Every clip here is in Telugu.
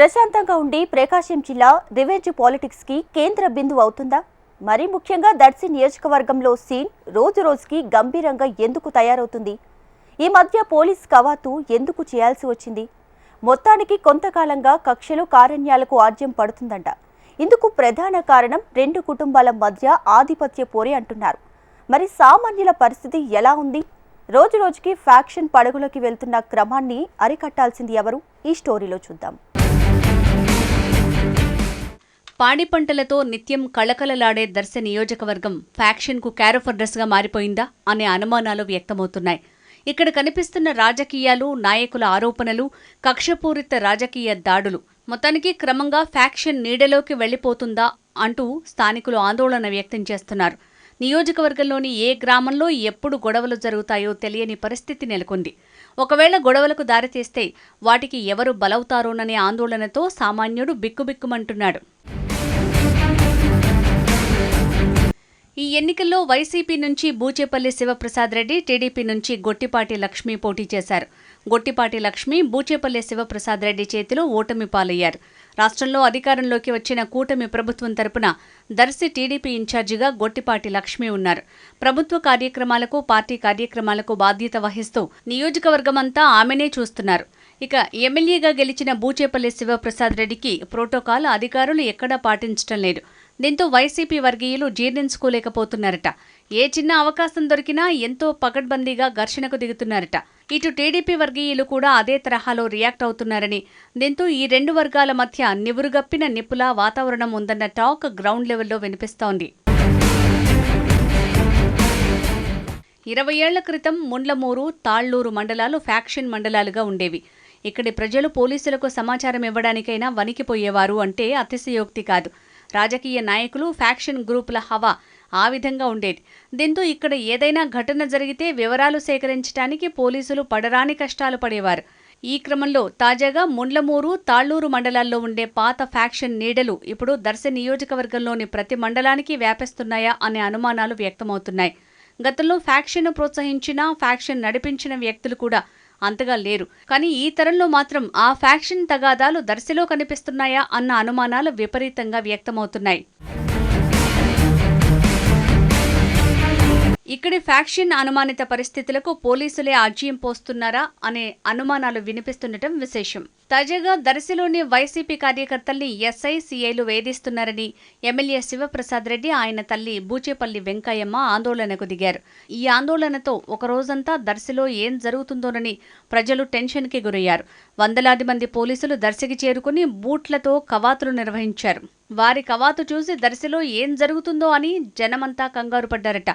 ప్రశాంతంగా ఉండి ప్రకాశం జిల్లా రివెంజ్ పాలిటిక్స్కి కేంద్ర బిందువు అవుతుందా? మరీ ముఖ్యంగా దర్శి నియోజకవర్గంలో సీన్ రోజు రోజుకి గంభీరంగా ఎందుకు తయారవుతుంది? ఈ మధ్య పోలీస్ కవాతు ఎందుకు చేయాల్సి వచ్చింది? మొత్తానికి కొంతకాలంగా కక్షలు కారణ్యాలకు ఆజ్యం పడుతుందంట. ఇందుకు ప్రధాన కారణం రెండు కుటుంబాల మధ్య ఆధిపత్య పోరే అంటున్నారు. మరి సామాన్యుల పరిస్థితి ఎలా ఉంది? రోజు రోజుకి ఫ్యాక్షన్ పడగులోకి వెళ్తున్న క్రమాన్ని అరికట్టాల్సింది ఎవరు? ఈ స్టోరీలో చూద్దాం. పాడి పంటలతో నిత్యం కళకళలాడే దర్శ నియోజకవర్గం ఫ్యాక్షన్కు క్యారోఫర్డస్గా మారిపోయిందా అనే అనుమానాలు వ్యక్తమవుతున్నాయి. ఇక్కడ కనిపిస్తున్న రాజకీయాలు నాయకుల ఆరోపణలు కక్షపూరిత రాజకీయ దాడులు. మొత్తానికి క్రమంగా ఫ్యాక్షన్ నీడలోకి వెళ్ళిపోతుందా అంటూ స్థానికులు ఆందోళన వ్యక్తం చేస్తున్నారు. నియోజకవర్గంలోని ఏ గ్రామంలో ఎప్పుడు గొడవలు జరుగుతాయో తెలియని పరిస్థితి నెలకొంది. ఒకవేళ గొడవలకు దారితీస్తే వాటికి ఎవరు బలవుతారోననే ఆందోళనతో సామాన్యుడు బిక్కుబిక్కుమంటున్నాడు. ఈ ఎన్నికల్లో వైసీపీ నుంచి బూచేపల్లి శివప్రసాద్ రెడ్డి టీడీపీ నుంచి గొట్టిపాటి లక్ష్మి పోటీ చేశారు. గొట్టిపాటి లక్ష్మి బూచేపల్లి శివప్రసాద్ రెడ్డి చేతిలో ఓటమి పాలయ్యారు. రాష్ట్రంలో అధికారంలోకి వచ్చిన కూటమి ప్రభుత్వం తరపున దర్శి టీడీపీ ఇన్ఛార్జిగా గొట్టిపాటి లక్ష్మి ఉన్నారు. ప్రభుత్వ కార్యక్రమాలకు పార్టీ కార్యక్రమాలకు బాధ్యత వహిస్తూ నియోజకవర్గమంతా ఆమెనే చూస్తున్నారు. ఇక ఎమ్మెల్యేగా గెలిచిన బూచేపల్లి శివప్రసాద్ రెడ్డికి ప్రోటోకాల్ అధికారులు ఎక్కడా పాటించడం లేదు. దీంతో వైసీపీ వర్గీయులు జీర్ణించుకోలేకపోతున్నారట. ఏ చిన్న అవకాశం దొరికినా ఎంతో పకడ్బందీగా ఘర్షణకు దిగుతున్నారట. ఇటు టీడీపీ వర్గీయులు కూడా అదే తరహాలో రియాక్ట్ అవుతున్నారని. దీంతో ఈ రెండు వర్గాల మధ్య నివురుగప్పిన నిప్పులా వాతావరణం ఉందన్న టాక్ గ్రౌండ్ లెవెల్లో వినిపిస్తోంది. ఇరవై ఏళ్ళ క్రితం ముండ్లమూరు తాళ్ళూరు మండలాలు ఫ్యాక్షన్ మండలాలుగా ఉండేవి. ఇక్కడి ప్రజలు పోలీసులకు సమాచారం ఇవ్వడానికైనా వణికిపోయేవారు అంటే అతిశయోక్తి కాదు. రాజకీయ నాయకులు ఫ్యాక్షన్ గ్రూపుల హవా ఆ విధంగా ఉండేది. దీంతో ఇక్కడ ఏదైనా ఘటన జరిగితే వివరాలు సేకరించడానికి పోలీసులు పడరాని కష్టాలు పడేవారు. ఈ క్రమంలో తాజాగా ముండ్లమూరు తాళ్ళూరు మండలాల్లో ఉండే పాత ఫ్యాక్షన్ నీడలు ఇప్పుడు దర్శ నియోజకవర్గంలోని ప్రతి మండలానికి వ్యాపిస్తున్నాయా అనే అనుమానాలు వ్యక్తమవుతున్నాయి. గతంలో ఫ్యాక్షన్ను ప్రోత్సహించిన ఫ్యాక్షన్ నడిపించిన వ్యక్తులు కూడా అంతగా లేరు. కానీ ఈ తరంలో మాత్రం ఆ ఫ్యాక్షన్ తగాదాలు దర్శిలో కనిపిస్తున్నాయా అన్న అనుమానాలు విపరీతంగా వ్యక్తమవుతున్నాయి. ఇక్కడి ఫ్యాక్షన్ అనుమానిత పరిస్థితులకు పోలీసులే ఆజ్యం పోస్తున్నారా అనే అనుమానాలు వినిపిస్తుండటం విశేషం. తాజాగా దర్శిలోని వైసీపీ కార్యకర్తల్ని ఎస్ఐ సిఐలు వేధిస్తున్నారని ఎమ్మెల్యే శివప్రసాద్ రెడ్డి ఆయన తల్లి బూచేపల్లి వెంకయ్యమ్మ ఆందోళనకు దిగారు. ఈ ఆందోళనతో ఒక రోజంతా దర్శిలో ఏం జరుగుతుందోనని ప్రజలు టెన్షన్కి గురయ్యారు. వందలాది మంది పోలీసులు దర్శికి చేరుకుని బూట్లతో కవాతులు నిర్వహించారు. వారి కవాతు చూసి దర్శిలో ఏం జరుగుతుందో అని జనమంతా కంగారు పడ్డారట.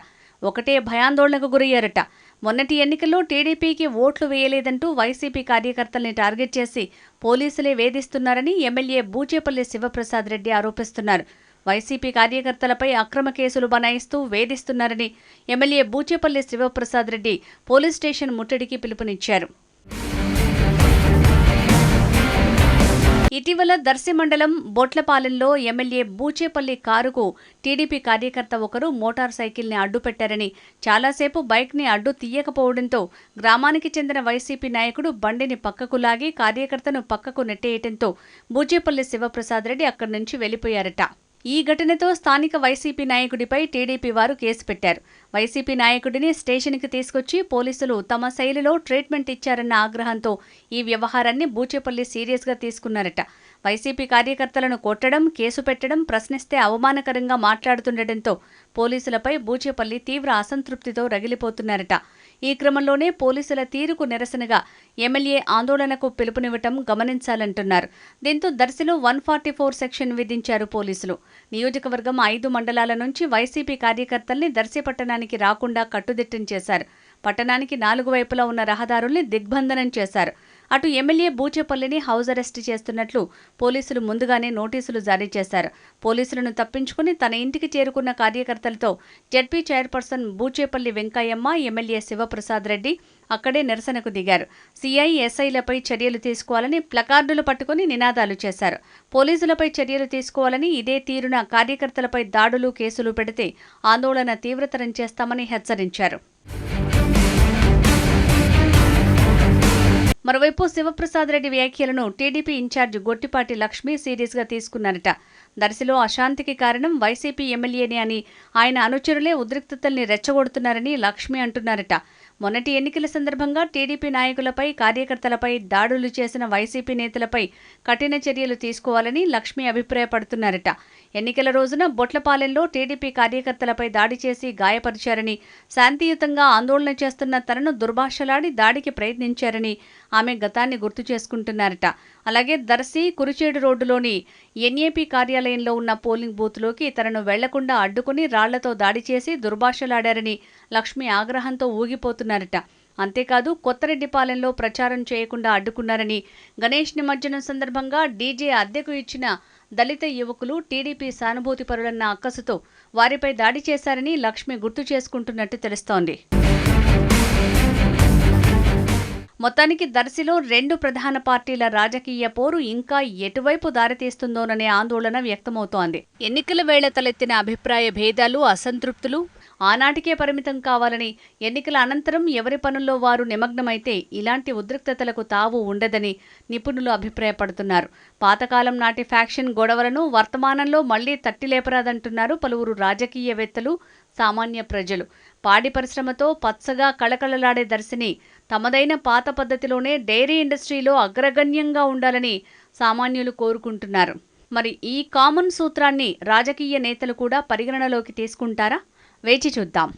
ఒకటే భయాందోళనకు గురయ్యారట. మొన్నటి ఎన్నికల్లో టీడీపీకి ఓట్లు వేయలేదంటూ వైసీపీ కార్యకర్తల్ని టార్గెట్ చేసి పోలీసులే వేధిస్తున్నారని ఎమ్మెల్యే బూచేపల్లి శివప్రసాద్ రెడ్డి ఆరోపిస్తున్నారు. వైసీపీ కార్యకర్తలపై అక్రమ కేసులు బనాయిస్తూ వేధిస్తున్నారని MLA Buchepalli Shivaprasad Reddy police station ముట్టడికి పిలుపునిచ్చారు. ఇటీవల దర్శి మండలం బొట్లపాలెంలో ఎమ్మెల్యే బూచేపల్లి కారుకు టీడీపీ కార్యకర్త ఒకరు మోటార్ సైకిల్ని అడ్డుపెట్టారని చాలాసేపు బైక్ని అడ్డు తీయకపోవడంతో గ్రామానికి చెందిన వైసీపీ నాయకుడు బండిని పక్కకు లాగి కార్యకర్తను పక్కకు నెట్టేయటంతో బూచేపల్లి శివప్రసాద్ రెడ్డి అక్కడి నుంచి వెళ్ళిపోయారట ఈ ఘటనతో స్థానిక వైసీపీ నాయకుడిపై టీడీపీ వారు కేసు పెట్టారు. వైసీపీ నాయకుడిని స్టేషన్కి తీసుకొచ్చి పోలీసులు తమ శైలిలో ట్రీట్మెంట్ ఇచ్చారన్న ఆగ్రహంతో ఈ వ్యవహారాన్ని బూచేపల్లి సీరియస్గా తీసుకున్నారట. వైసీపీ కార్యకర్తలను కొట్టడం కేసు పెట్టడం ప్రశ్నిస్తే అవమానకరంగా మాట్లాడుతుండటంతో పోలీసులపై బూచేపల్లి తీవ్ర అసంతృప్తితో రగిలిపోతున్నారట. ఈ క్రమంలోనే పోలీసుల తీరుకు నిరసనగా ఎమ్మెల్యే ఆందోళనకు పిలుపునివ్వటం గమనించాలంటున్నారు. దీంతో దర్శిలో వన్ ఫార్టీ ఫోర్ సెక్షన్ విధించారు పోలీసులు. నియోజకవర్గం ఐదు మండలాల నుంచి వైసీపీ కార్యకర్తల్ని దర్శి పట్టణానికి రాకుండా కట్టుదిట్టం చేశారు. పట్టణానికి నాలుగు వైపులా ఉన్న రహదారుల్ని దిగ్బంధనం చేశారు. అటు ఎమ్మెల్యే బూచేపల్లిని హౌస్ అరెస్ట్ చేస్తున్నట్లు పోలీసులు ముందుగానే నోటీసులు జారీ చేశారు. పోలీసులను తప్పించుకుని తన ఇంటికి చేరుకున్న కార్యకర్తలతో ZP chairperson Buchepalli Venkayamma MLA Shivaprasad Reddy అక్కడే నిరసనకు దిగారు. సీఐ ఎస్ఐలపై చర్యలు తీసుకోవాలని ప్లకార్డులు పట్టుకుని నినాదాలు చేశారు. పోలీసులపై చర్యలు తీసుకోవాలని ఇదే తీరున కార్యకర్తలపై దాడులు కేసులు పెడితే ఆందోళన తీవ్రతరం చేస్తామని హెచ్చరించారు. మరోవైపు శివప్రసాద్ రెడ్డి వ్యాఖ్యలను టీడీపీ ఇన్ఛార్జ్ గొట్టిపాటి లక్ష్మి సీరియస్గా తీసుకున్నారట. దర్శిలో అశాంతికి కారణం వైసీపీ ఎమ్మెల్యేనే అని ఆయన అనుచరులే ఉద్రిక్తతల్ని రెచ్చగొడుతున్నారని లక్ష్మి అంటున్నారట. మొన్నటి ఎన్నికల సందర్భంగా టీడీపీ నాయకులపై కార్యకర్తలపై దాడులు చేసిన వైసీపీ నేతలపై కఠిన చర్యలు తీసుకోవాలని లక్ష్మి అభిప్రాయపడుతున్నారట. ఎన్నికల రోజున బొట్లపాలెంలో టీడీపీ కార్యకర్తలపై దాడి చేసి గాయపరిచారని శాంతియుతంగా ఆందోళన చేస్తున్న తనను దుర్భాషలాడి దాడికి ప్రయత్నించారని ఆమె గతాన్ని గుర్తు చేసుకుంటున్నారట. అలాగే దర్శి కురిచేడు రోడ్డులోని ఎన్ఏపీ కార్యాలయంలో ఉన్న పోలింగ్ బూత్లోకి తనను వెళ్ళకుండా అడ్డుకుని రాళ్ళతో దాడి చేసి దుర్భాషలాడారని లక్ష్మి ఆగ్రహంతో చేస్తున్నారట. అంతేకాదు కొత్తరెడ్డిపాలెంలో ప్రచారం చేయకుండా అడ్డుకున్నారని గణేష్ నిమజ్జనం సందర్భంగా డీజే అద్దెకు ఇచ్చిన దళిత యువకులు టీడీపీ సానుభూతి పరులన్న అక్కసుతో వారిపై దాడి చేశారని లక్ష్మి గుర్తు చేసుకుంటున్నట్టు తెలుస్తోంది. మొత్తానికి దర్శిలో రెండు ప్రధాన పార్టీల రాజకీయ పోరు ఇంకా ఎటువైపు దారితీస్తుందోననే ఆందోళన వ్యక్తమవుతోంది. ఎన్నికల వేళ తలెత్తిన అభిప్రాయ భేదాలు అసంతృప్తులు ఆనాటికే పరిమితం కావాలని ఎన్నికల అనంతరం ఎవరి పనుల్లో వారు నిమగ్నమైతే ఇలాంటి ఉద్రిక్తతలకు తావు ఉండదని నిపుణులు అభిప్రాయపడుతున్నారు. పాతకాలం నాటి ఫ్యాక్షన్ గొడవలను వర్తమానంలో మళ్ళీ తట్టిలేపరాదంటున్నారు పలువురు రాజకీయవేత్తలు సామాన్య ప్రజలు. పాడి పరిశ్రమతో పచ్చగా కళకళలాడే దర్శిని తమదైన పాత పద్ధతిలోనే డైరీ ఇండస్ట్రీలో అగ్రగణ్యంగా ఉండాలని సామాన్యులు కోరుకుంటున్నారు. మరి ఈ కామన్ సూత్రాన్ని రాజకీయ నేతలు కూడా పరిగణనలోకి తీసుకుంటారా? వేచి చూద్దాం.